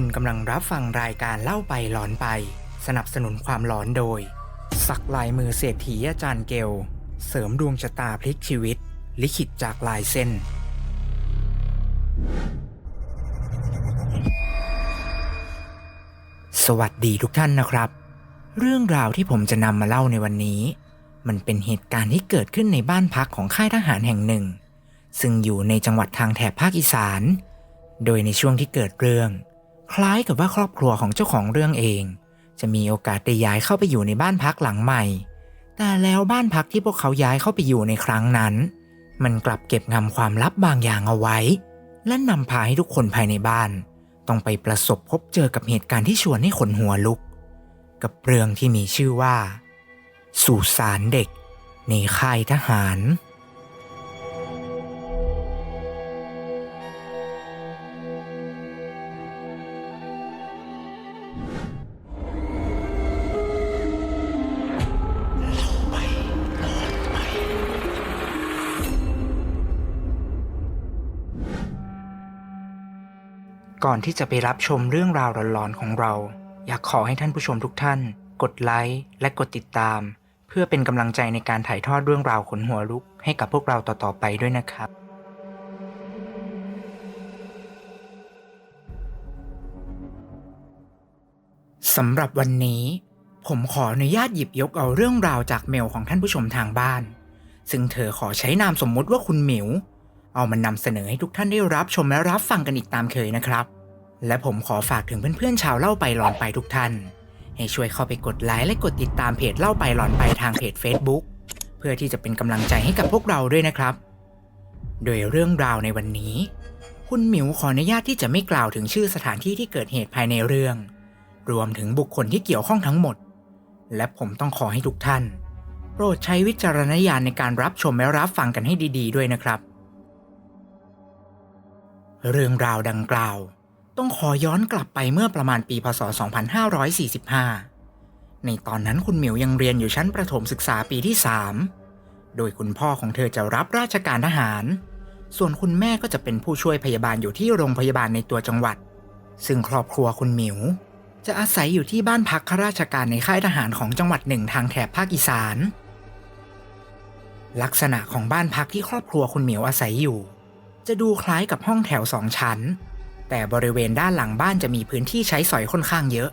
คุณกำลังรับฟังรายการเล่าไปหลอนไป สนับสนุนความหลอนโดย สักลายมือเศรษฐีอาจารย์เกล เสริมดวงชะตาพลิกชีวิต ลิขิตจากลายเส้น สวัสดีทุกท่านนะครับ เรื่องราวที่ผมจะนำมาเล่าในวันนี้ มันเป็นเหตุการณ์ที่เกิดขึ้นในบ้านพักของค่ายทหารแห่งหนึ่ง ซึ่งอยู่ในจังหวัดทางแถบภาคอีสานโดยในช่วงที่เกิดเรื่อง คล้ายกับว่าครอบครัวของเจ้าของเรื่องเอง จะมีโอกาสได้ย้ายเข้าไปอยู่ในบ้านพักหลังใหม่ แต่แล้วบ้านพักที่พวกเขาย้ายเข้าไปอยู่ในครั้งนั้น มันกลับเก็บงำความลับบางอย่างเอาไว้ และนำพาให้ทุกคนภายในบ้าน ต้องไปประสบพบเจอกับเหตุการณ์ที่ชวนให้ขนหัวลุก กับเรื่องที่มีชื่อว่าสุสานเด็กในค่ายทหาร อนที่จะไปรับชมเรื่องราวหลอนๆของเรา อยากขอให้ท่านผู้ชมทุกท่าน กดไลค์และกดติดตาม เพื่อเป็นกำลังใจในการถ่ายทอดเรื่องราวขนหัวลุก ให้กับพวกเราต่อๆไปด้วยนะครับ สำหรับวันนี้ ผมขออนุญาตหยิบยกเอาเรื่องราวจากเมลของท่านผู้ชมทางบ้าน ซึ่งเธอขอใช้นามสมมุติว่าคุณหมิวเอามานำเสนอให้ทุกท่านได้รับชมและรับฟังกันอีกตามเคยนะครับ และผมขอฝากถึงเพื่อนๆชาวเล่าไปหลอนไปทุกท่าน ให้ช่วยเข้าไปกดไลค์และกดติดตามเพจเล่าไปหลอนไปทางเพจ Facebook เพื่อที่จะเป็นกำลังใจให้กับพวกเราด้วยนะครับ โดยเรื่องราวในวันนี้ คุณหมิวขออนุญาตที่จะไม่กล่าวถึงชื่อสถานที่ที่เกิดเหตุภายในเรื่อง รวมถึงบุคคลที่เกี่ยวข้องทั้งหมด และผมต้องขอให้ทุกท่าน โปรดใช้วิจารณญาณในการรับชมและรับฟังกันให้ดี ๆ ด้วยนะครับ เรื่องราวดังกล่าว ต้องขอย้อนกลับไปเมื่อประมาณปีพศ 2545 ในตอนนั้นคุณหมิวยังเรียนอยู่ชั้นประถมศึกษาปีที่ 3 โดยคุณพ่อของเธอจะรับราชการทหาร ส่วนคุณแม่ก็จะเป็นผู้ช่วยพยาบาลอยู่ที่โรงพยาบาลในตัวจังหวัด ซึ่งครอบครัวคุณหมิว จะอาศัยอยู่ที่บ้านพักข้าราชการในค่ายทหารของจังหวัดหนึ่งทางแถบภาคอีสาน ลักษณะของบ้านพักที่ครอบครัวคุณหมิวอาศัยอยู่ จะดูคล้ายกับห้องแถวสองชั้น แต่บริเวณด้านหลังบ้านจะมีพื้นที่ใช้สอยค่อนข้างเยอะ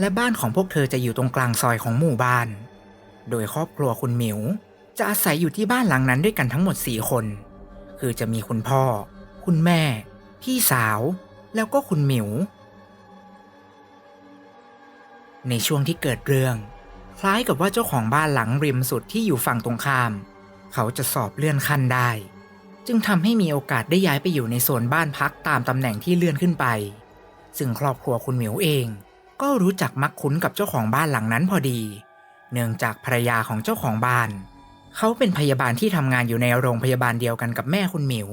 และบ้านของพวกเธอจะอยู่ตรงกลางซอยของหมู่บ้าน โดยครอบครัวคุณหมิว จะอาศัยอยู่ที่บ้านหลังนั้นด้วยกันทั้งหมด 4 คน คือจะมีคุณพ่อ คุณแม่ พี่สาว แล้วก็คุณหมิว ในช่วงที่เกิดเรื่อง คล้ายกับว่าเจ้าของบ้านหลังริมสุดที่อยู่ฝั่งตรงข้าม เขาจะสอบเลื่อนขั้นได้ จึงทำให้มีโอกาสได้ย้ายไปอยู่ในโซนบ้านพักตามตำแหน่งที่เลื่อนขึ้นไป ซึ่งครอบครัวคุณหมิวเอง ก็รู้จักมักคุ้นกับเจ้าของบ้านหลังนั้นพอดี เนื่องจากภรรยาของเจ้าของบ้าน เขาเป็นพยาบาลที่ทำงานอยู่ในโรงพยาบาลเดียวกันกับแม่คุณหมิว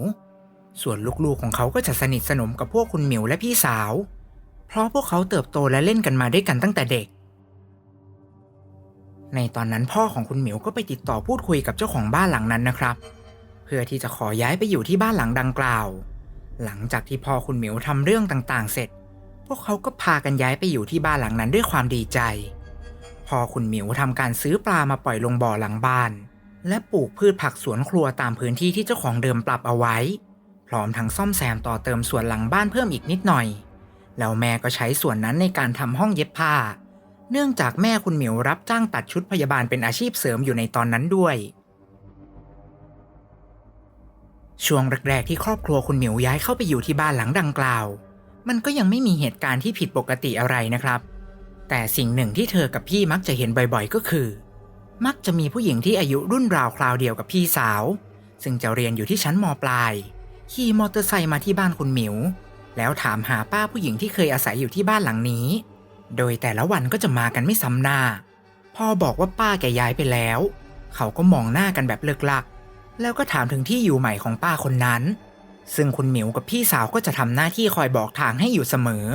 ส่วนลูกๆของเขาก็จะสนิทสนมกับพวกคุณหมิวและพี่สาว เพราะพวกเขาเติบโตและเล่นกันมาด้วยกันตั้งแต่เด็ก ในตอนนั้นพ่อของคุณหมิวก็ไปติดต่อพูดคุยกับเจ้าของบ้านหลังนั้นนะครับเพื่อที่จะขอย้ายไปอยู่ที่บ้านหลังดังกล่าว หลังจากที่พ่อคุณหมิวทำเรื่องต่างๆ เสร็จ พวกเขาก็พากันย้ายไปอยู่ที่บ้านหลังนั้นด้วยความดีใจ พ่อคุณหมิวทำการซื้อปลามาปล่อยลงบ่อหลังบ้าน และปลูกพืชผักสวนครัวตามพื้นที่ที่เจ้าของเดิมปรับเอาไว้ พร้อมทั้งซ่อมแซมต่อเติมส่วนหลังบ้านเพิ่มอีกนิดหน่อย แล้วแม่ก็ใช้ส่วนนั้นในการทำห้องเย็บผ้า เนื่องจากแม่คุณหมิวรับจ้างตัดชุดพยาบาลเป็นอาชีพเสริมอยู่ในตอนนั้นด้วย ช่วงแรกๆที่ครอบครัวคุณหมิวย้ายเข้าไปอยู่ที่บ้านหลังดังกล่าว มันก็ยังไม่มีเหตุการณ์ที่ผิดปกติอะไรนะครับ แต่สิ่งหนึ่งที่เธอกับพี่มักจะเห็นบ่อยๆก็คือ มักจะมีผู้หญิงที่อายุรุ่นราวคราวเดียวกับพี่สาว ซึ่งจะเรียนอยู่ที่ชั้นมปลายขี่มอเตอร์ไซค์มาที่บ้านคุณหมิว แล้วถามหาป้าผู้หญิงที่เคยอาศัยอยู่ที่บ้านหลังนี้ โดยแต่ละวันก็จะมากันไม่ซ้ำหน้า พอบอกว่าป้าแกย้ายไปแล้ว เขาก็มองหน้ากันแบบเลิกลัก แล้วก็ถามถึงที่อยู่ใหม่ของป้าคนนั้น ซึ่งคุณหมิวกับพี่สาวก็จะทำหน้าที่คอยบอกทางให้อยู่เสมอ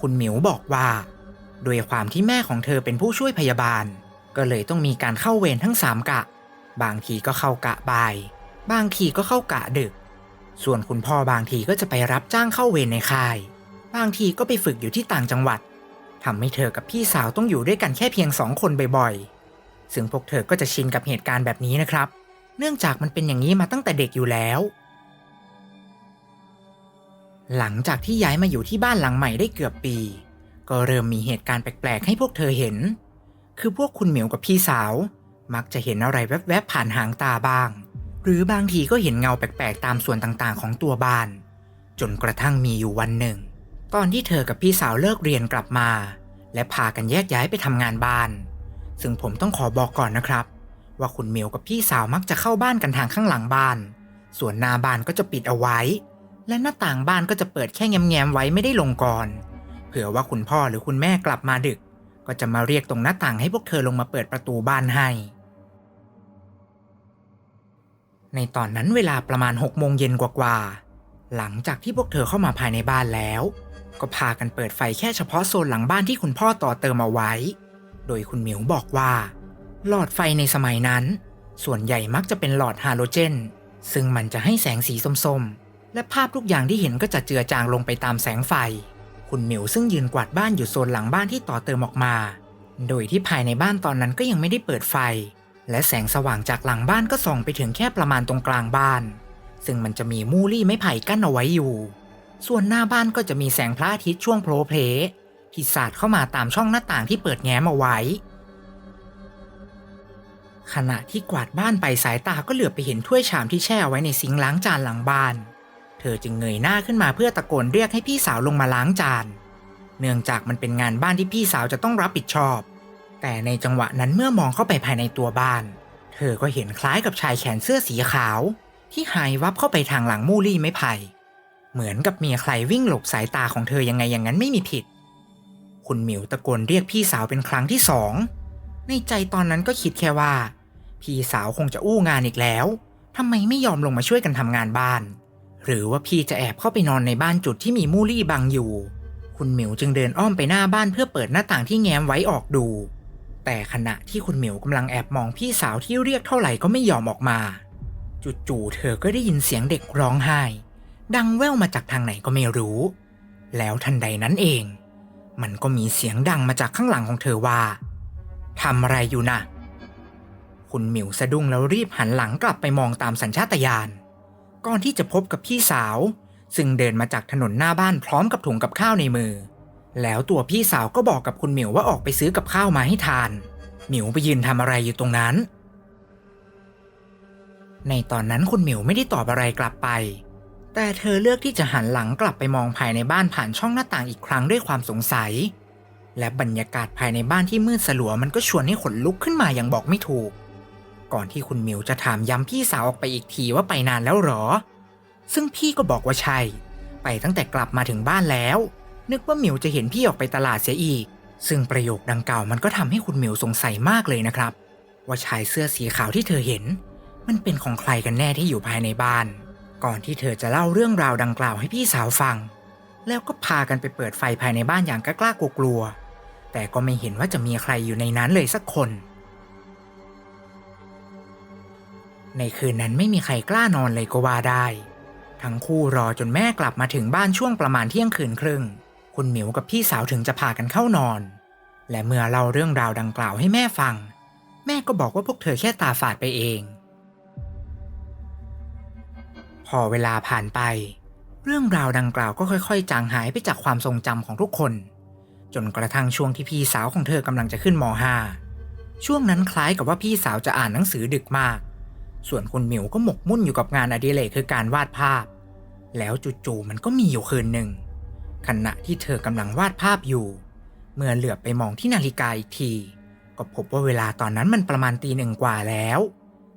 คุณหมิวบอกว่าโดยความที่แม่ของเธอเป็นผู้ช่วยพยาบาล ก็เลยต้องมีการเข้าเวรทั้งสามกะ บางทีก็เข้ากะบ่าย บางทีก็เข้ากะดึก ส่วนคุณพ่อบางทีก็จะไปรับจ้างเข้าเวรในค่าย บางทีก็ไปฝึกอยู่ที่ต่างจังหวัดทำให้เธอกับพี่สาวต้องอยู่ด้วยกันแค่เพียงสองคนบ่อยๆ ซึ่งพวกเธอก็จะชินกับเหตุการณ์แบบนี้นะครับ เนื่องจากมันเป็นอย่างนี้มาตั้งแต่เด็กอยู่แล้ว หลังจากที่ย้ายมาอยู่ที่บ้านหลังใหม่ได้เกือบปี ก็เริ่มมีเหตุการณ์แปลกๆ ให้พวกเธอเห็น คือพวกคุณเหมียวกับพี่สาว มักจะเห็นอะไรแวบๆผ่านหางตาบ้าง หรือบางทีก็เห็นเงาแปลกๆ ตามส่วนต่างๆ ของตัวบ้าน จนกระทั่งมีอยู่วันหนึ่ง ตอนที่เธอกับพี่สาวเลิกเรียนกลับมา และพากันแยกย้ายไปทำงานบ้าน ซึ่งผมต้องขอบอกก่อนนะครับ ว่าคุณเมียวกับพี่สาวมักจะเข้าบ้านกันทางข้างหลังบ้าน ส่วนหน้าบ้านก็จะปิดเอาไว้ และหน้าต่างบ้านก็จะเปิดแค่แง้มๆไว้ไม่ได้ลงก่อน เผื่อว่าคุณพ่อหรือคุณแม่กลับมาดึก ก็จะมาเรียกตรงหน้าต่างให้พวกเธอลงมาเปิดประตูบ้านให้ ในตอนนั้นเวลาประมาณ6โมงเย็นกว่าๆหลังจากที่พวกเธอเข้ามาภายในบ้านแล้ว ก็พากันเปิดไฟแค่เฉพาะโซนหลังบ้านที่คุณพ่อต่อเติมเอาไว้ โดยคุณหมิวบอกว่า หลอดไฟในสมัยนั้น ส่วนใหญ่มักจะเป็นหลอดฮาโลเจน ซึ่งมันจะให้แสงสีส้มๆ และภาพทุกอย่างที่เห็นก็จะเจือจางลงไปตามแสงไฟ คุณหมิวซึ่งยืนกวาดบ้านอยู่โซนหลังบ้านที่ต่อเติมออกมา โดยที่ภายในบ้านตอนนั้นก็ยังไม่ได้เปิดไฟ และแสงสว่างจากหลังบ้านก็ส่องไปถึงแค่ประมาณตรงกลางบ้าน ซึ่งมันจะมีมูลี่ไม้ไผ่กั้นเอาไว้อยู่ ส่วนหน้าบ้านก็จะมีแสงพระอาทิตย์ช่วงโผล่เพล ที่สาดเข้ามาตามช่องหน้าต่างที่เปิดแง้มเอาไว้ ขณะที่กวาดบ้านไปสายตาก็เหลือบไปเห็นถ้วยชามที่แช่ไว้ในซิงล้างจานหลังบ้าน เธอจึงเงยหน้าขึ้นมาเพื่อตะโกนเรียกให้พี่สาวลงมาล้างจาน เนื่องจากมันเป็นงานบ้านที่พี่สาวจะต้องรับผิดชอบ แต่ในจังหวะนั้นเมื่อมองเข้าไปภายในตัวบ้าน เธอก็เห็นคล้ายกับชายแขนเสื้อสีขาว ที่หายวับเข้าไปทางหลังมูลี่ไม้ไผ่เหมือนกับมีใครวิ่งหลบสายตาของเธอยังไงอย่างนั้นไม่มีผิด คุณหมิวตะโกนเรียกพี่สาวเป็นครั้งที่สอง ในใจตอนนั้นก็คิดแค่ว่า พี่สาวคงจะอู้งานอีกแล้วทำไมไม่ยอมลงมาช่วยกันทำงานบ้าน หรือว่าพี่จะแอบเข้าไปนอนในบ้านจุดที่มีมูลี่บังอยู่ คุณหมิวจึงเดินอ้อมไปหน้าบ้านเพื่อเปิดหน้าต่างที่แง้มไว้ออกดู แต่ขณะที่คุณหมิวกำลังแอบมองพี่สาวที่เรียกเท่าไหร่ก็ไม่ยอมออกมา จู่ๆเธอก็ได้ยินเสียงเด็กร้องไห้ ดังแว่วมาจากทางไหนก็ไม่รู้ แล้วทันใดนั้นเอง มันก็มีเสียงดังมาจากข้างหลังของเธอว่าทำอะไรอยู่นะ่ะ คุณหมิวสะดุ้งแล้วรีบหันหลังกลับไปมองตามสัญชาตญาณ ก่อนที่จะพบกับพี่สาว ซึ่งเดินมาจากถนนหน้าบ้านพร้อมกับถุงกับข้าวในมือ แล้วตัวพี่สาวก็บอกกับคุณหมิวว่าออกไปซื้อกับข้าวมาให้ทาน หมิวไปยืนทำอะไรอยู่ตรงนั้น ในตอนนั้นคุณหมิวไม่ได้ตอบอะไรกลับไป แต่เธอเลือกที่จะหันหลังกลับไปมองภายในบ้านผ่านช่องหน้าต่างอีกครั้งด้วยความสงสัย และบรรยากาศภายในบ้านที่มืดสลัวมันก็ชวนให้ขนลุกขึ้นมาอย่างบอกไม่ถูก ก่อนที่คุณหมิวจะถามย้ำพี่สาวออกไปอีกทีว่าไปนานแล้วหรอ ซึ่งพี่ก็บอกว่าใช่ ไปตั้งแต่กลับมาถึงบ้านแล้ว นึกว่าหมิวจะเห็นพี่ออกไปตลาดเสียอีก ซึ่งประโยคดังกล่าวมันก็ทำให้คุณหมิวสงสัยมากเลยนะครับ ว่าชายเสื้อสีขาวที่เธอเห็น มันเป็นของใครกันแน่ที่อยู่ภายในบ้าน ก่อนที่เธอจะเล่าเรื่องราวดังกล่าวให้พี่สาวฟัง แล้วก็พากันไปเปิดไฟภายในบ้านอย่างกล้ากลัวๆแต่ก็ไม่เห็นว่าจะมีใครอยู่ในนั้นเลยสักคน ในคืนนั้นไม่มีใครกล้านอนเลยก็ว่าได้ ทั้งคู่รอจนแม่กลับมาถึงบ้านช่วงประมาณเที่ยงคืนครึ่ง คุณหมิวกับพี่สาวถึงจะพากันเข้านอน และเมื่อเล่าเรื่องราวดังกล่าวให้แม่ฟัง แม่ก็บอกว่าพวกเธอแค่ตาฝาดไปเอง พอเวลาผ่านไป เรื่องราวดังกล่าวก็ค่อยๆ จางหายไปจากความทรงจำของทุกคน จนกระทั่งช่วงที่พี่สาวของเธอกำลังจะขึ้นม .5 ช่วงนั้นคล้ายกับว่าพี่สาวจะอ่านหนังสือดึกมาก ส่วนคุณหมิวก็หมกมุ่นอยู่กับงานอดิเรกคือการวาดภาพ แล้วจู่ๆมันก็มีอยู่คืนหนึ่งขณะที่เธอกำลังวาดภาพอยู่ เมื่อเหลือบไปมองที่นาฬิกาอีกที ก็พบว่าเวลาตอนนั้นมันประมาณตีหนึ่งกว่าแล้ว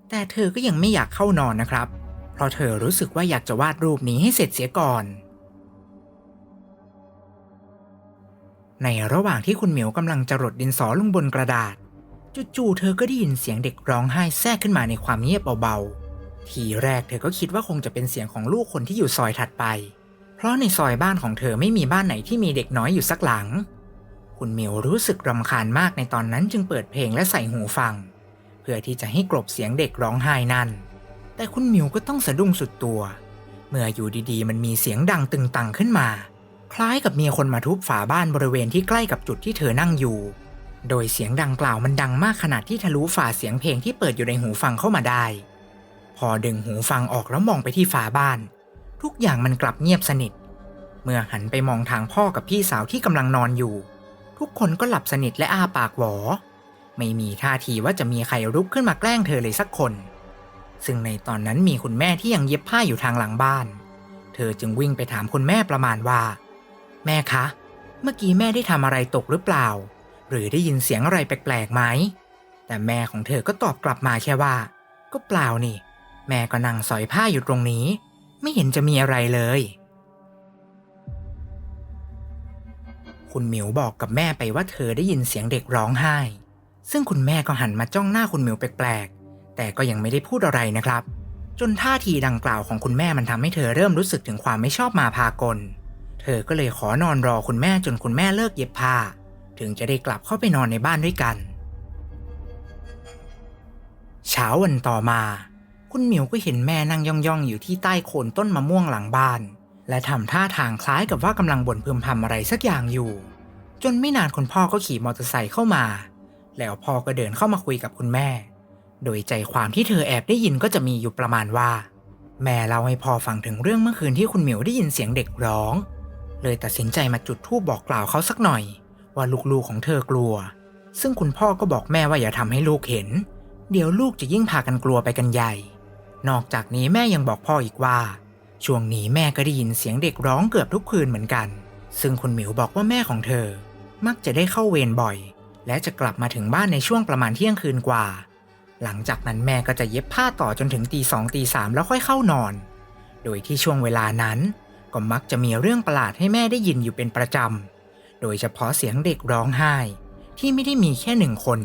แต่เธอก็ยังไม่อยากเข้านอนนะครับ เพราะเธอรู้สึกว่าอยากจะวาดรูปนี้ให้เสร็จเสียก่อน ในระหว่างที่คุณเหมียวกำลังจะรดดินสอลงบนกระดาษ จู่ๆเธอก็ได้ยินเสียงเด็กร้องไห้แทรกขึ้นมาในความเงียบเบาๆ ทีแรกเธอก็คิดว่าคงจะเป็นเสียงของลูกคนที่อยู่ซอยถัดไป เพราะในซอยบ้านของเธอไม่มีบ้านไหนที่มีเด็กน้อยอยู่สักหลัง คุณเหมียวรู้สึกรำคาญมากในตอนนั้นจึงเปิดเพลงและใส่หูฟัง เพื่อที่จะให้กลบเสียงเด็กร้องไห้นั่น แต่คุณหมิวก็ต้องสะดุ้งสุดตัว เมื่ออยู่ดีๆ มันมีเสียงดังตึงตังขึ้นมา คล้ายกับมีคนมาทุบฝาบ้านบริเวณที่ใกล้กับจุดที่เธอนั่งอยู่ โดยเสียงดังกล่าวมันดังมากขนาดที่ทะลุฝาเสียงเพลงที่เปิดอยู่ในหูฟังเข้ามาได้ พอดึงหูฟังออกแล้วมองไปที่ฝาบ้าน ทุกอย่างมันกลับเงียบสนิท เมื่อหันไปมองทางพ่อกับพี่สาวที่กำลังนอนอยู่ ทุกคนก็หลับสนิทและอ้าปากหวอ ไม่มีท่าทีว่าจะมีใครรุกขึ้นมาแกล้งเธอเลยสักคน ซึ่งในตอนนั้นมีคุณแม่ที่ยังเย็บผ้าอยู่ทางหลังบ้าน เธอจึงวิ่งไปถามคุณแม่ประมาณว่า แม่คะ เมื่อกี้แม่ได้ทำอะไรตกหรือเปล่า หรือได้ยินเสียงอะไรแปลกๆไหม แต่แม่ของเธอก็ตอบกลับมาแค่ว่า ก็เปล่านี่ แม่ก็นั่งสอยผ้าอยู่ตรงนี้ ไม่เห็นจะมีอะไรเลย คุณหมิวบอกกับแม่ไปว่าเธอได้ยินเสียงเด็กร้องไห้ ซึ่งคุณแม่ก็หันมาจ้องหน้าคุณหมิวแปลกๆ แต่ก็ยังไม่ได้พูดอะไรนะครับ จนท่าทีดังกล่าวของคุณแม่มันทำให้เธอเริ่มรู้สึกถึงความไม่ชอบมาพากล เธอก็เลยขอนอนรอคุณแม่จนคุณแม่เลิกเย็บผ้า ถึงจะได้กลับเข้าไปนอนในบ้านด้วยกัน เช้าวันต่อมา คุณหมิวก็เห็นแม่นั่งย่องๆอยู่ที่ใต้โคนต้นมะม่วงหลังบ้าน และทำท่าทางคล้ายกับว่ากำลังบ่นพึมพำอะไรสักอย่างอยู่ จนไม่นานคุณพ่อก็ขี่มอเตอร์ไซค์เข้ามา แล้วพ่อก็เดินเข้ามาคุยกับคุณแม่ โดยใจความที่เธอแอบได้ยินก็จะมีอยู่ประมาณว่า แม่เล่าให้พ่อฟังถึงเรื่องเมื่อคืนที่คุณหมิวได้ยินเสียงเด็กร้อง เลยตัดสินใจมาจุดธูปบอกกล่าวเขาสักหน่อย ว่าลูกๆของเธอกลัว ซึ่งคุณพ่อก็บอกแม่ว่าอย่าทำให้ลูกเห็น เดี๋ยวลูกจะยิ่งพากันกลัวไปกันใหญ่ นอกจากนี้แม่ยังบอกพ่ออีกว่า ช่วงนี้แม่ก็ได้ยินเสียงเด็กร้องเกือบทุกคืนเหมือนกัน ซึ่งคุณหมิวบอกว่าแม่ของเธอ มักจะได้เข้าเวรบ่อย และจะกลับมาถึงบ้านในช่วงประมาณเที่ยงคืนกว่า หลังจากนั้นแม่ก็จะเย็บผ้าต่อจนถึงตีสองตีสามแล้วค่อยเข้านอน โดยที่ช่วงเวลานั้น ก็มักจะมีเรื่องประหลาดให้แม่ได้ยินอยู่เป็นประจำ โดยเฉพาะเสียงเด็กร้องไห้ ที่ไม่ได้มีแค่หนึ่งคน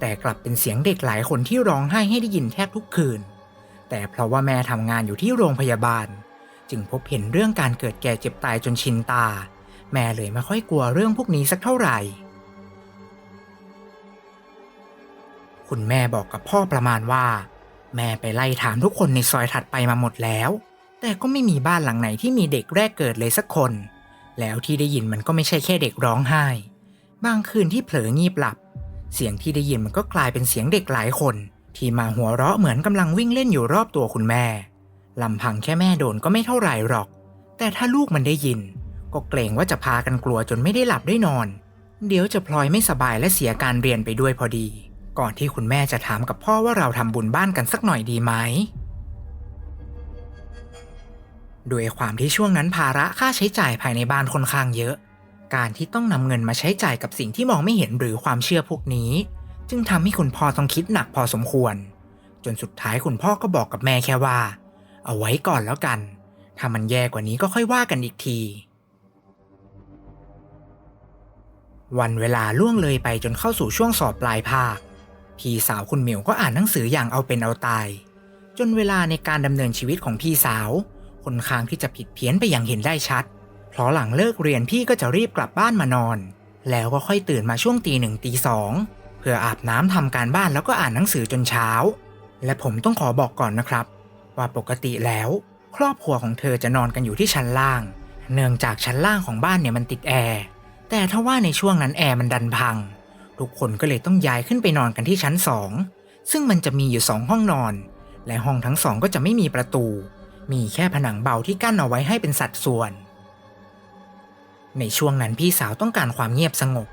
แต่กลับเป็นเสียงเด็กหลายคนที่ร้องไห้ให้ได้ยินแทบทุกคืน แต่เพราะว่าแม่ทำงานอยู่ที่โรงพยาบาล จึงพบเห็นเรื่องการเกิดแก่เจ็บตายจนชินตา แม่เลยไม่ค่อยกลัวเรื่องพวกนี้สักเท่าไหร่ คุณแม่บอกกับพ่อประมาณว่า แม่ไปไล่ถามทุกคนในซอยถัดไปมาหมดแล้ว แต่ก็ไม่มีบ้านหลังไหนที่มีเด็กแรกเกิดเลยสักคน แล้วที่ได้ยินมันก็ไม่ใช่แค่เด็กร้องไห้ บางคืนที่เผลองีบหลับ เสียงที่ได้ยินมันก็กลายเป็นเสียงเด็กหลายคน ที่มาหัวเราะเหมือนกำลังวิ่งเล่นอยู่รอบตัวคุณแม่ลำพังแค่แม่โดนก็ไม่เท่าไหร่หรอก แต่ถ้าลูกมันได้ยิน ก็เกรงว่าจะพากันกลัวจนไม่ได้หลับได้นอน เดี๋ยวจะพลอยไม่สบายและเสียการเรียนไปด้วยพอดี ก่อนที่คุณแม่จะถามกับพ่อว่าเราทำบุญบ้านกันสักหน่อยดีไหมด้วยความที่ช่วงนั้นภาระค่าใช้จ่ายภายในบ้านค่อนข้างเยอะ การที่ต้องนำเงินมาใช้จ่ายกับสิ่งที่มองไม่เห็นหรือความเชื่อพวกนี้ จึงทำให้คุณพ่อต้องคิดหนักพอสมควร จนสุดท้ายคุณพ่อก็บอกกับแม่แค่ว่า เอาไว้ก่อนแล้วกัน ถ้ามันแย่กว่านี้ก็ค่อยว่ากันอีกที วันเวลาล่วงเลยไปจนเข้าสู่ช่วงสอบปลายภาค พี่สาวคุณเหมียวก็อ่านหนังสืออย่างเอาเป็นเอาตาย จนเวลาในการดำเนินชีวิตของพี่สาวคนข้างที่จะผิดเพี้ยนไปอย่างเห็นได้ชัด เพราะหลังเลิกเรียนพี่ก็จะรีบกลับบ้านมานอน แล้วก็ค่อยตื่นมาช่วงตีหนึ่งตีสองเพื่ออาบน้ำทำการบ้านแล้วก็อ่านหนังสือจนเช้า และผมต้องขอบอกก่อนนะครับ ว่าปกติแล้ว ครอบครัวของเธอจะนอนกันอยู่ที่ชั้นล่าง เนื่องจากชั้นล่างของบ้านเนี่ยมันติดแอร์แต่ถ้าว่าในช่วงนั้นแอร์มันดันพัง ทุกคนก็เลยต้องย้ายขึ้นไปนอนกันที่ชั้นสองซึ่งมันจะมีอยู่สองห้องนอน และห้องทั้งสองก็จะไม่มีประตู มีแค่ผนังเบาที่กั้นเอาไว้ให้เป็นสัดส่วน ในช่วงนั้นพี่สาวต้องการความเงียบสงบ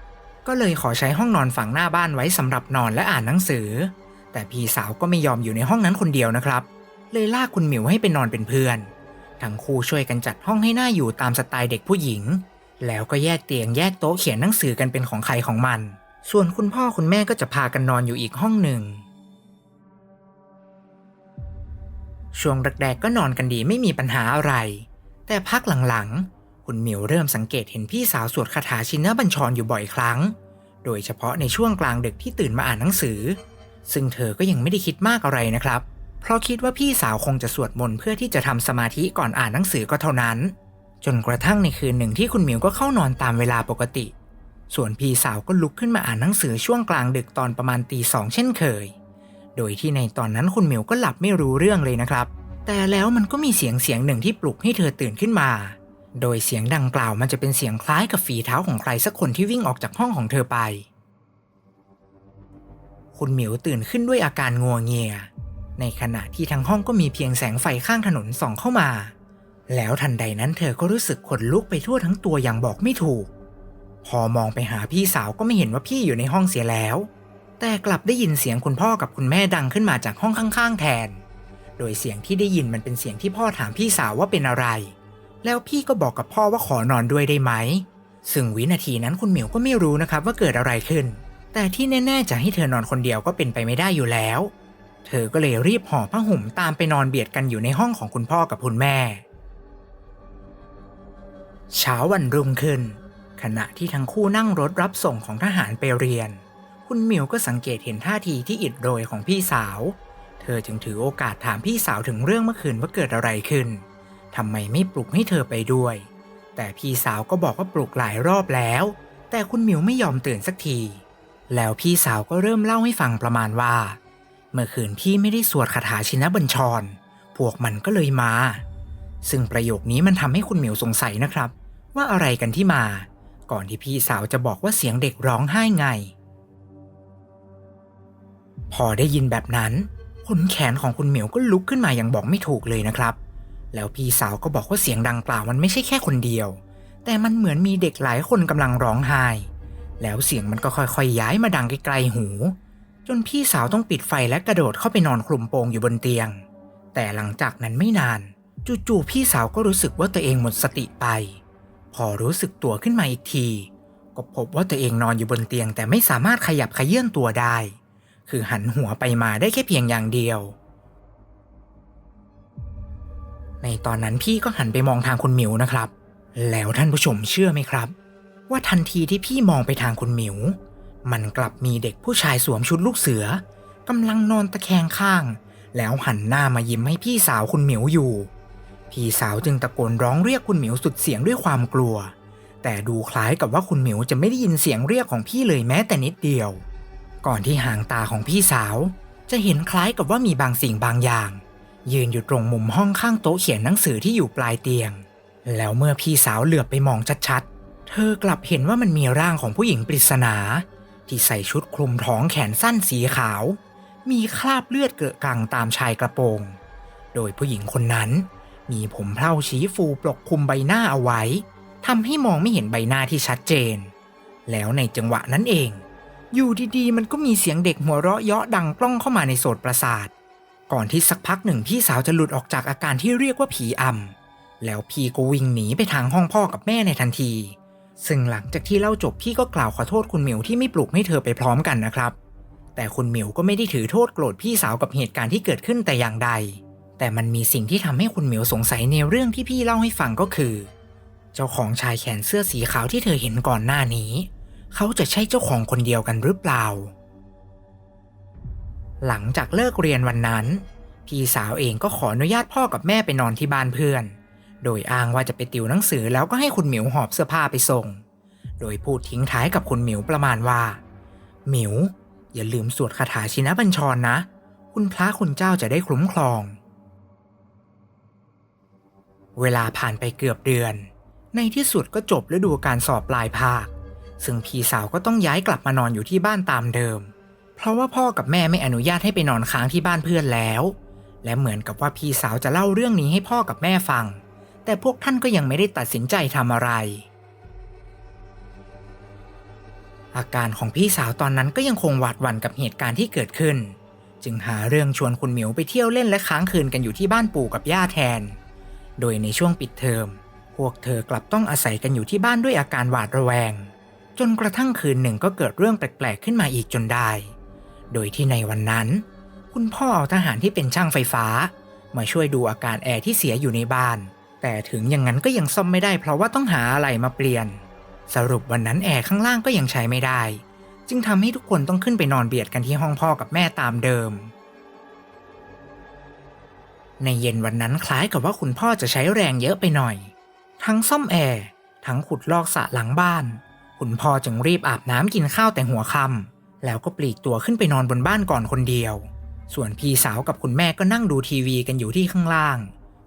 ก็เลยขอใช้ห้องนอนฝั่งหน้าบ้านไว้สำหรับนอนและอ่านหนังสือ แต่พี่สาวก็ไม่ยอมอยู่ในห้องนั้นคนเดียวนะครับ เลยลากคุณหมิวให้ไปนอนเป็นเพื่อน ทั้งคู่ช่วยกันจัดห้องให้หน่าอยู่ตามสไตล์เด็กผู้หญิง แล้วก็แยกเตียงแยกโต๊ะเขียนหนังสือกันเป็นของใครของมัน ส่วนคุณพ่อคุณแม่ก็จะพากันนอนอยู่อีกห้องหนึ่ง ช่วงแรกๆก็นอนกันดีไม่มีปัญหาอะไร แต่พักหลังๆ คุณหมิวเริ่มสังเกตเห็นพี่สาวสวดคาถาชินบัญชรอยู่บ่อยครั้ง โดยเฉพาะในช่วงกลางดึกที่ตื่นมาอ่านหนังสือ ซึ่งเธอก็ยังไม่ได้คิดมากอะไรนะครับ เพราะคิดว่าพี่สาวคงจะสวดมนต์เพื่อที่จะทำสมาธิก่อนอ่านหนังสือก็เท่านั้น จนกระทั่งในคืนหนึ่งที่คุณหมิวก็เข้านอนตามเวลาปกติ ส่วนพี่สาวก็ลุกขึ้นมาอ่านหนังสือช่วงกลางดึกตอนประมาณตีสองเช่นเคย โดยที่ในตอนนั้นคุณหมิวก็หลับไม่รู้เรื่องเลยนะครับ แต่แล้วมันก็มีเสียงเสียงหนึ่งที่ปลุกให้เธอตื่นขึ้นมา โดยเสียงดังกล่าวมันจะเป็นเสียงคล้ายกับฝีเท้าของใครสักคนที่วิ่งออกจากห้องของเธอไป คุณหมิวตื่นขึ้นด้วยอาการงัวเงีย ในขณะที่ทั้งห้องก็มีเพียงแสงไฟข้างถนนส่องเข้ามา แล้วทันใดนั้นเธอก็รู้สึกขนลุกไปทั่วทั้งตัวอย่างบอกไม่ถูก พอมองไปหาพี่สาวก็ไม่เห็นว่าพี่อยู่ในห้องเสียแล้ว แต่กลับได้ยินเสียงคุณพ่อกับคุณแม่ดังขึ้นมาจากห้องข้างๆ แทน โดยเสียงที่ได้ยินมันเป็นเสียงที่พ่อถามพี่สาวว่าเป็นอะไร แล้วพี่ก็บอกกับพ่อว่าขอนอนด้วยได้ไหม ซึ่งวินาทีนั้นคุณเหมิวก็ไม่รู้นะครับว่าเกิดอะไรขึ้น แต่ที่แน่ๆจะให้เธอนอนคนเดียวก็เป็นไปไม่ได้อยู่แล้ว เธอก็เลยรีบห่อผ้าห่มตามไปนอนเบียดกันอยู่ในห้องของคุณพ่อกับคุณแม่ เช้าวันรุ่งขึ้น ขณะที่ทั้งคู่นั่งรถรับส่งของทหารไปเรียน คุณหมิวก็สังเกตเห็นท่าทีที่อิดโรยของพี่สาว เธอจึงถือโอกาสถามพี่สาวถึงเรื่องเมื่อคืนว่าเกิดอะไรขึ้นทำไมไม่ปลุกให้เธอไปด้วย แต่พี่สาวก็บอกว่าปลุกหลายรอบแล้ว แต่คุณหมิวไม่ยอมตื่นสักที แล้วพี่สาวก็เริ่มเล่าให้ฟังประมาณว่า เมื่อคืนพี่ไม่ได้สวดคาถาชินบัญชร พวกมันก็เลยมา ซึ่งประโยคนี้มันทำให้คุณหมิวสงสัยนะครับ ว่าอะไรกันที่มา ก่อนที่พี่สาวจะบอกว่าเสียงเด็กร้องไห้ไง พอได้ยินแบบนั้นขนแขนของคุณเหมิวก็ลุกขึ้นมาอย่างบอกไม่ถูกเลยนะครับ แล้วพี่สาวก็บอกว่าเสียงดังกล่าวมันไม่ใช่แค่คนเดียว แต่มันเหมือนมีเด็กหลายคนกำลังร้องไห้ แล้วเสียงมันก็ค่อยๆย้ายมาดังไกลๆหู จนพี่สาวต้องปิดไฟและกระโดดเข้าไปนอนคลุมโปงอยู่บนเตียง แต่หลังจากนั้นไม่นาน จู่ๆพี่สาวก็รู้สึกว่าตัวเองหมดสติไป พอรู้สึกตัวขึ้นมาอีกที ก็พบว่าตัวเองนอนอยู่บนเตียงแต่ไม่สามารถขยับขยื่นตัวได้ คือหันหัวไปมาได้แค่เพียงอย่างเดียว ในตอนนั้นพี่ก็หันไปมองทางคุณหมิวนะครับ แล้วท่านผู้ชมเชื่อไหมครับ ว่าทันทีที่พี่มองไปทางคุณหมิว มันกลับมีเด็กผู้ชายสวมชุดลูกเสือกำลังนอนตะแคงข้าง แล้วหันหน้ามายิ้มให้พี่สาวคุณหมิวอยู่ พี่สาวจึงตะโกนร้องเรียกคุณหมิวสุดเสียงด้วยความกลัว แต่ดูคล้ายกับว่าคุณหมิวจะไม่ได้ยินเสียงเรียกของพี่เลยแม้แต่นิดเดียว ก่อนที่หางตาของพี่สาว จะเห็นคล้ายกับว่ามีบางสิ่งบางอย่าง ยืนอยู่ตรงมุมห้องข้างโต๊ะเขียนหนังสือที่อยู่ปลายเตียง แล้วเมื่อพี่สาวเหลือบไปมองชัดๆ เธอกลับเห็นว่ามันมีร่างของผู้หญิงปริศนา ที่ใส่ชุดคลุมท้องแขนสั้นสีขาว มีคราบเลือดเกอะกลังตามชายกระโปรง โดยผู้หญิงคนนั้น มีผมเพ่าชี้ฟูปกคลุมใบหน้าเอาไว้ทำให้มองไม่เห็นใบหน้าที่ชัดเจน แล้วในจังหวะนั้นเอง อยู่ดีๆ มันก็มีเสียงเด็กหัวเราะเยาะดังกล้องเข้ามาในโสตประสาท ก่อนที่สักพักหนึ่งพี่สาวจะหลุดออกจากอาการที่เรียกว่าผีอำแล้วพี่ก็วิ่งหนีไปทางห้องพ่อกับแม่ในทันที ซึ่งหลังจากที่เล่าจบพี่ก็กล่าวขอโทษคุณหมิวที่ไม่ปลุกให้เธอไปพร้อมกันนะครับ แต่คุณหมิวก็ไม่ได้ถือโทษโกรธพี่สาวกับเหตุการณ์ที่เกิดขึ้นแต่อย่างใด แต่มันมีสิ่งที่ทำให้คุณเหมิวสงสัยในเรื่องที่พี่เล่าให้ฟังก็คือ เจ้าของชายแขนเสื้อสีขาวที่เธอเห็นก่อนหน้านี้ เขาจะใช่เจ้าของคนเดียวกันหรือเปล่า หลังจากเลิกเรียนวันนั้น พี่สาวเองก็ขออนุญาตพ่อกับแม่ไปนอนที่บ้านเพื่อน โดยอ้างว่าจะไปติวหนังสือแล้วก็ให้คุณหมิวหอบเสื้อผ้าไปส่ง โดยพูดทิ้งท้ายกับคุณหมิวประมาณว่าหมิวอย่าลืมสวดคาถาชินบัญชรนะ คุณพระคุณเจ้าจะได้คุ้มครอง เวลาผ่านไปเกือบเดือน ในที่สุดก็จบฤดูการสอบปลายภาค ซึ่งพี่สาวก็ต้องย้ายกลับมานอนอยู่ที่บ้านตามเดิม เพราะว่าพ่อกับแม่ไม่อนุญาตให้ไปนอนค้างที่บ้านเพื่อนแล้ว และเหมือนกับว่าพี่สาวจะเล่าเรื่องนี้ให้พ่อกับแม่ฟัง แต่พวกท่านก็ยังไม่ได้ตัดสินใจทำอะไร อาการของพี่สาวตอนนั้นก็ยังคงหวาดหวั่นกับเหตุการณ์ที่เกิดขึ้น จึงหาเรื่องชวนคุณหมิวไปเที่ยวเล่นและค้างคืนกันอยู่ที่บ้านปู่กับย่าแทน โดยในช่วงปิดเทอม พวกเธอกลับต้องอาศัยกันอยู่ที่บ้านด้วยอาการหวาดระแวง จนกระทั่งคืนหนึ่งก็เกิดเรื่องแปลกๆขึ้นมาอีกจนได้ โดยที่ในวันนั้น คุณพ่อเอาทหารที่เป็นช่างไฟฟ้า มาช่วยดูอาการแอร์ที่เสียอยู่ในบ้าน แต่ถึงอย่างนั้นก็ยังซ่อมไม่ได้เพราะว่าต้องหาอะไรมาเปลี่ยน สรุปวันนั้นแอร์ข้างล่างก็ยังใช้ไม่ได้ จึงทำให้ทุกคนต้องขึ้นไปนอนเบียดกันที่ห้องพ่อกับแม่ตามเดิม ในเย็นวันนั้นคล้ายกับว่าคุณพ่อจะใช้แรงเยอะไปหน่อย ทั้งซ่อมแอร์ทั้งขุดลอกสระหลังบ้าน คุณพ่อจึงรีบอาบน้ำกินข้าวแต่หัวค่ำแล้วก็ปลีกตัวขึ้นไปนอนบนบ้านก่อนคนเดียว ส่วนพี่สาวกับคุณแม่ก็นั่งดูทีวีกันอยู่ที่ข้างล่าง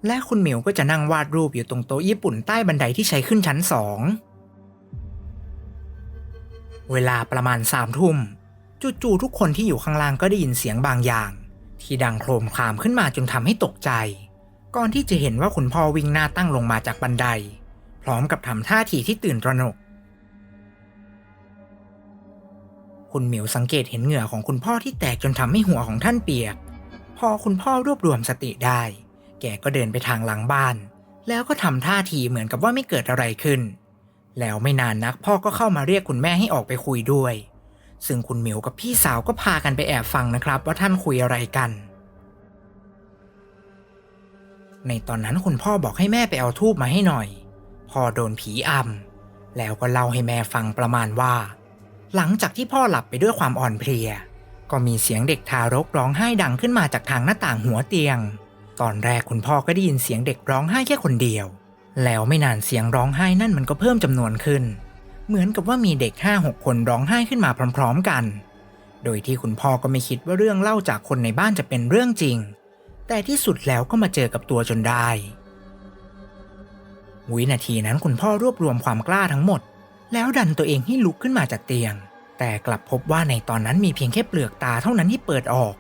และคุณหมิวก็จะนั่งวาดรูปอยู่ตรงโต๊ะญี่ปุ่นใต้บันไดที่ใช้ขึ้นชั้นสองเวลาประมาณสามทุ่มจู่ๆทุกคนที่อยู่ข้างล่างก็ได้ยินเสียงบางอย่าง ที่ดังโครมครามขึ้นมาจนทำให้ตกใจ ก่อนที่จะเห็นว่าคุณพ่อวิ่งหน้าตั้งลงมาจากบันได พร้อมกับทำท่าทีที่ตื่นตระหนก คุณหมิวสังเกตเห็นเหงื่อของคุณพ่อที่แตกจนทำให้หัวของท่านเปียก พอคุณพ่อรวบรวมสติได้ แกก็เดินไปทางหลังบ้าน แล้วก็ทำท่าทีเหมือนกับว่าไม่เกิดอะไรขึ้น แล้วไม่นานนักพ่อก็เข้ามาเรียกคุณแม่ให้ออกไปคุยด้วย ซึ่งคุณหมิวกับพี่สาวก็พากันไปแอบฟังนะครับ ว่าท่านคุยอะไรกัน ในตอนนั้นคุณพ่อบอกให้แม่ไปเอาทูบมาให้หน่อย พ่อโดนผีอำแล้วก็เล่าให้แม่ฟังประมาณว่า หลังจากที่พ่อหลับไปด้วยความอ่อนเพลีย ก็มีเสียงเด็กทารกร้องไห้ดังขึ้นมาจากทางหน้าต่างหัวเตียง ตอนแรกคุณพ่อก็ได้ยินเสียงเด็กร้องไห้แค่คนเดียว แล้วไม่นานเสียงร้องไห้นั่นมันก็เพิ่มจำนวนขึ้น เหมือนกับว่ามีเด็กห้าหกคนร้องไห้ขึ้นมาพร้อม ๆกัน โดยที่คุณพ่อก็ไม่คิดว่าเรื่องเล่าจากคนในบ้านจะเป็นเรื่องจริง แต่ที่สุดแล้วก็มาเจอกับตัวจนได้ วินาทีนั้นคุณพ่อรวบรวมความกล้าทั้งหมด แล้วดันตัวเองให้ลุกขึ้นมาจากเตียง แต่กลับพบว่าในตอนนั้นมีเพียงแค่เปลือกตาเท่านั้นที่เปิดออก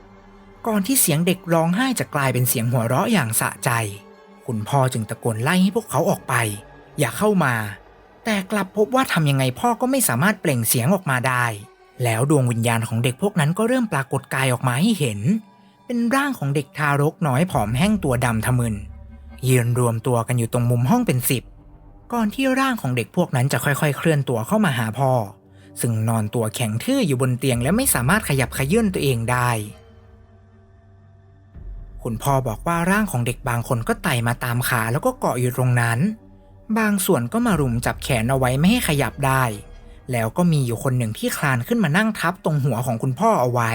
ก่อนที่เสียงเด็กร้องไห้จะกลายเป็นเสียงหัวเราะอย่างสะใจ คุณพ่อจึงตะโกนไล่ให้พวกเขาออกไป อย่าเข้ามา แต่กลับพบว่าทำยังไงพ่อก็ไม่สามารถเปล่งเสียงออกมาได้ แล้วดวงวิญญาณของเด็กพวกนั้นก็เริ่มปรากฏกายออกมาให้เห็น เป็นร่างของเด็กทารกน้อยผอมแห้งตัวดำทะมึนยืนรวมตัวกันอยู่ตรงมุมห้องเป็นสิบก่อนที่ร่างของเด็กพวกนั้นจะค่อยๆ เคลื่อนตัวเข้ามาหาพ่อ ซึ่งนอนตัวแข็งทื่ออยู่บนเตียงและไม่สามารถขยับขยื่นตัวเองได้ คุณพ่อบอกว่าร่างของเด็กบางคนก็ไต่มาตามขาแล้วก็เกาะอยู่ตรงนั้น บางส่วนก็มารุมจับแขนเอาไว้ไม่ให้ขยับได้ แล้วก็มีอยู่คนหนึ่งที่คลานขึ้นมานั่งทับตรงหัวของคุณพ่อเอาไว้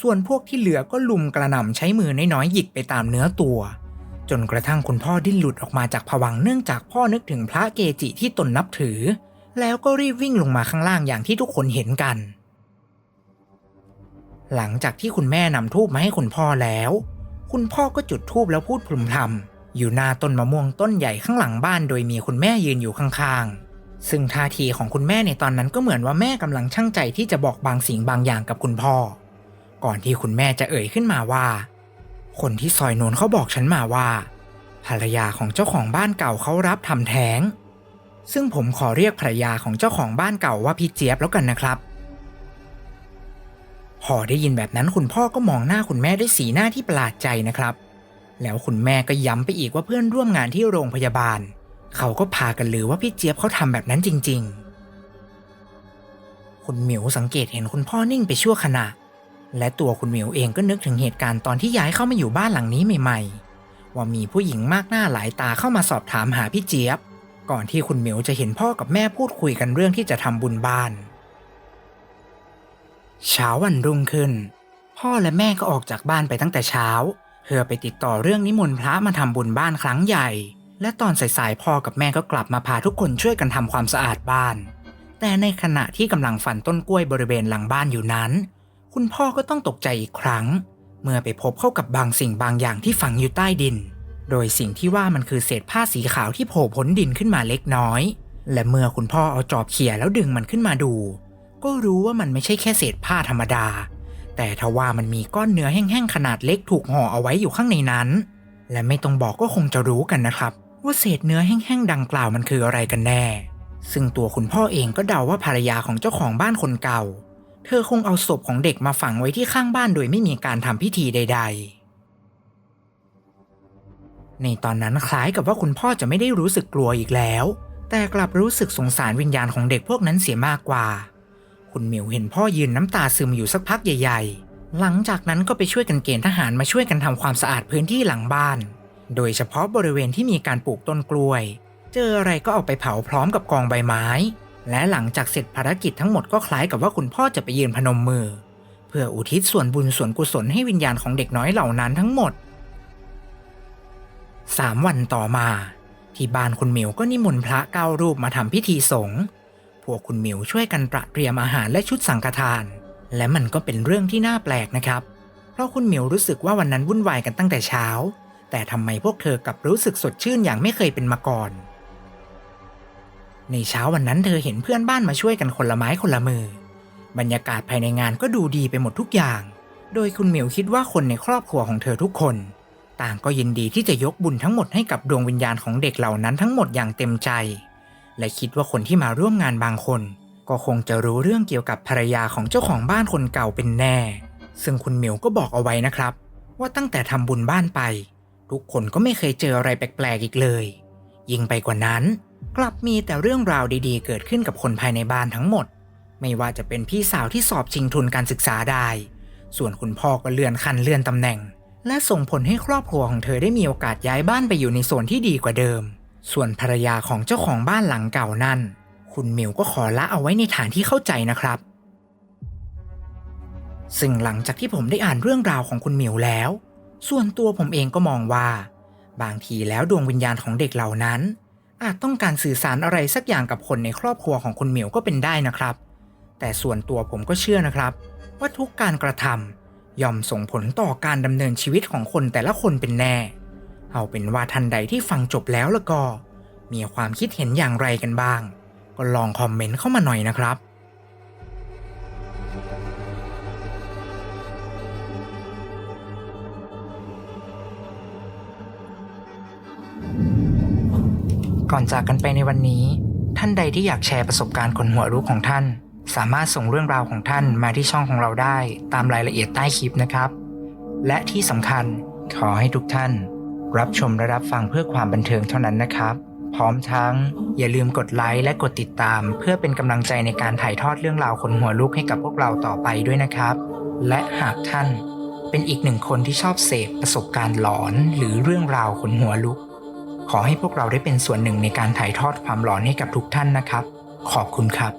ส่วนพวกที่เหลือก็ลุมกระหน่ำใช้มือน้อยๆหยิกไปตามเนื้อตัว จนกระทั่งคุณพ่อดิ้นหลุดออกมาจากผวังเนื่องจากพ่อนึกถึงพระเกจิที่ตนนับถือ แล้วก็รีบวิ่งลงมาข้างล่างอย่างที่ทุกคนเห็นกัน หลังจากที่คุณแม่นำทูบมาให้คุณพ่อแล้ว คุณพ่อก็จุดทูบแล้วพูดพลุมพลำ อยู่หน้าต้นมะม่วงต้นใหญ่ข้างหลังบ้านโดยมีคุณแม่ยืนอยู่ข้างๆ ซึ่งท่าทีของคุณแม่ในตอนนั้นก็เหมือนว่าแม่กำลังช่างใจที่จะบอกบางสิ่งบางอย่างกับคุณพ่อ ก่อนที่คุณแม่จะเอ่ยขึ้นมาว่า คนที่ซอยโนนเขาบอกฉันมาว่า ภรรยาของเจ้าของบ้านเก่าเขารับทำแท้ง ซึ่งผมขอเรียกภรรยาของเจ้าของบ้านเก่าว่าพี่เจี๊ยบแล้วกันนะครับพอได้ยินแบบนั้นคุณพ่อก็มองหน้าคุณแม่ด้วยสีหน้าที่ประหลาดใจนะครับ แล้วคุณแม่ก็ย้ำไปอีกว่าเพื่อนร่วมงานที่โรงพยาบาล เขาก็พากันลือว่าพี่เจี๊ยบเขาทำแบบนั้นจริง ๆ คุณหมิวสังเกตเห็นคุณพ่อนิ่งไปชั่วขณะ และตัวคุณหมิวเองก็นึกถึงเหตุการณ์ตอนที่ย้ายเข้ามาอยู่บ้านหลังนี้ใหม่ๆ ว่ามีผู้หญิงมากหน้าหลายตาเข้ามาสอบถามหาพี่เจี๊ยบ ก่อนที่คุณหมิวจะเห็นพ่อกับแม่พูดคุยกันเรื่องที่จะทำบุญบ้าน เช้าวันรุ่งขึ้น พ่อและแม่ก็ออกจากบ้านไปตั้งแต่เช้า พื่อไปติดต่อเรื่องนิมนต์พระมาทำบุญบ้านครั้งใหญ่ และตอนสายๆพ่อกับแม่ก็กลับมาพาทุกคนช่วยกันทำความสะอาดบ้าน แต่ในขณะที่กำลังฝันต้นกล้วยบริเวณหลังบ้านอยู่นั้น คุณพ่อก็ต้องตกใจอีกครั้ง เมื่อไปพบเข้ากับบางสิ่งบางอย่างที่ฝังอยู่ใต้ดิน โดยสิ่งที่ว่ามันคือเศษผ้าสีขาวที่โผล่พ้นดินขึ้นมาเล็กน้อย และเมื่อคุณพ่อเอาจอบเขี่ยแล้วดึงมันขึ้นมาดู ก็รู้ว่ามันไม่ใช่แค่เศษผ้าธรรมดา แต่ทว่ามันมีก้อนเนื้อแห้งๆขนาดเล็กถูกห่อเอาไว้อยู่ข้างในนั้น และไม่ต้องบอกก็คงจะรู้กันนะครับ ว่าเศษเนื้อแห้งๆดังกล่าวมันคืออะไรกันแน่ ซึ่งตัวคุณพ่อเองก็เดาว่าภรรยาของเจ้าของบ้านคนเก่า เธอคงเอาศพของเด็กมาฝังไว้ที่ข้างบ้านโดยไม่มีการทำพิธีใด ๆในตอนนั้นคล้ายกับว่าคุณพ่อจะไม่ได้รู้สึกกลัวอีกแล้ว แต่กลับรู้สึกสงสารวิญญาณของเด็กพวกนั้นเสียมากกว่า คุณหมิวเห็นพ่อยืนน้ำตาซึมอยู่สักพักใหญ่ ๆ หลังจากนั้นก็ไปช่วยกันเกณฑ์ทหารมาช่วยกันทำความสะอาดพื้นที่หลังบ้าน โดยเฉพาะบริเวณที่มีการปลูกต้นกล้วย เจออะไรก็เอาไปเผาพร้อมกับกองใบไม้ และหลังจากเสร็จภารกิจทั้งหมดก็คล้ายกับว่าคุณพ่อจะไปยืนพนมมือ เพื่ออุทิศส่วนบุญส่วนกุศลให้วิญญาณของเด็กน้อยเหล่านั้นทั้งหมดสามวันต่อมา ที่บ้านคุณหมิวก็นิมนต์พระเก้ารูปมาทำพิธีสงฆ์ พวกคุณหมิวช่วยกันประเตรียมอาหารและชุดสังฆทาน และมันก็เป็นเรื่องที่น่าแปลกนะครับ เพราะคุณเหมียวรู้สึกว่าวันนั้นวุ่นวายกันตั้งแต่เช้า แต่ทำไมพวกเธอกลับรู้สึกสดชื่นอย่างไม่เคยเป็นมาก่อน ในเช้าวันนั้นเธอเห็นเพื่อนบ้านมาช่วยกันคนละไม้คนละมือ บรรยากาศภายในงานก็ดูดีไปหมดทุกอย่าง โดยคุณเหมียวคิดว่าคนในครอบครัวของเธอทุกคน ต่างก็ยินดีที่จะยกบุญทั้งหมดให้กับดวงวิญญาณของเด็กเหล่านั้นทั้งหมดอย่างเต็มใจ และคิดว่าคนที่มาร่วมงานบางคน ก็คงจะรู้เรื่องเกี่ยวกับภรรยาของเจ้าของบ้านคนเก่าเป็นแน่ ซึ่งคุณเหมียวก็บอกเอาไว้นะครับ ว่าตั้งแต่ทำบุญบ้านไป ทุกคนก็ไม่เคยเจออะไรแปลกๆอีกเลย ยิ่งไปกว่านั้น กลับมีแต่เรื่องราวดีๆ เกิดขึ้นกับคนภายในบ้านทั้งหมด ไม่ว่าจะเป็นพี่สาวที่สอบชิงทุนการศึกษาได้ ส่วนคุณพ่อก็เลื่อนขั้นเลื่อนตำแหน่ง และส่งผลให้ครอบครัวของเธอได้มีโอกาสย้ายบ้านไปอยู่ในโซนที่ดีกว่าเดิม ส่วนภรรยาของเจ้าของบ้านหลังเก่านั่นคุณมิวก็ขอละเอาไว้ในฐานที่เข้าใจนะครับ ซึ่งหลังจากที่ผมได้อ่านเรื่องราวของคุณมิวแล้ว ส่วนตัวผมเองก็มองว่า บางทีแล้วดวงวิญญาณของเด็กเหล่านั้น อาจต้องการสื่อสารอะไรสักอย่างกับคนในครอบครัวของคุณเหมียวก็เป็นได้นะครับ แต่ส่วนตัวผมก็เชื่อนะครับ ว่าทุกการกระทำย่อมส่งผลต่อการดำเนินชีวิตของคนแต่ละคนเป็นแน่ เอาเป็นว่าทันใดที่ฟังจบแล้วล้วก็ มีความคิดเห็นอย่างไรกันบ้าง ก็ลองคอมเมนต์เข้ามาหน่อยนะครับก่อนจากกันไปในวันนี้ ท่านใดที่อยากแชร์ประสบการณ์คนหัวรู้ของท่าน สามารถส่งเรื่องราวของท่านมาที่ช่องของเราได้ตามรายละเอียดใต้คลิปนะครับ และที่สำคัญขอให้ทุกท่าน รับชมและรับฟังเพื่อความบันเทิงเท่านั้นนะครับ พร้อมทั้ง อย่าลืมกดไลค์และกดติดตาม เพื่อเป็นกำลังใจในการถ่ายทอดเรื่องราวคนหัวลุกให้กับพวกเราต่อไปด้วยนะครับ และหากท่านเป็นอีกหนึ่งคนที่ชอบเสพประสบการณ์หลอนหรือเรื่องราวคนหัวลุก ขอให้พวกเราได้เป็นส่วนหนึ่งในการถ่ายทอดความหลอนให้กับทุกท่านนะครับ ขอบคุณครับ